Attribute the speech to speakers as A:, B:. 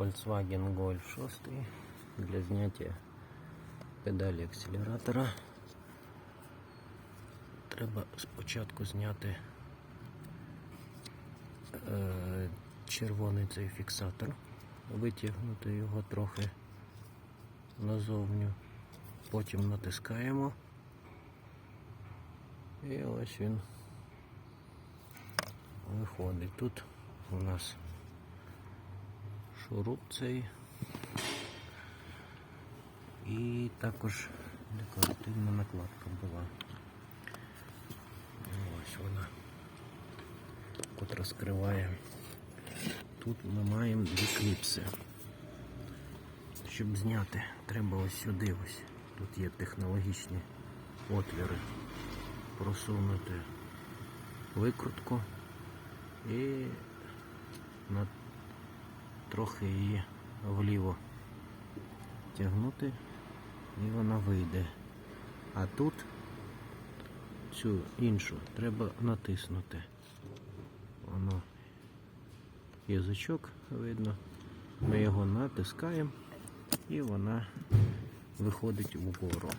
A: Volkswagen Golf 6 для зняття педалі акселератора. Треба спочатку зняти е, червоний цей фіксатор, витягнути його трохи назовню, потім натискаємо. І ось він виходить. Тут у нас шуруп. І також декоративна накладка була. Ось вона, котра скриває. Тут ми маємо дві кліпси. Щоб зняти, треба ось сюди ось. Тут є технологічні отвіри. Просунути викрутку і на трохи її вліво тягнути і вона вийде. А тут цю іншу треба натиснути. Воно язичок видно. Ми його натискаємо і вона виходить вгору.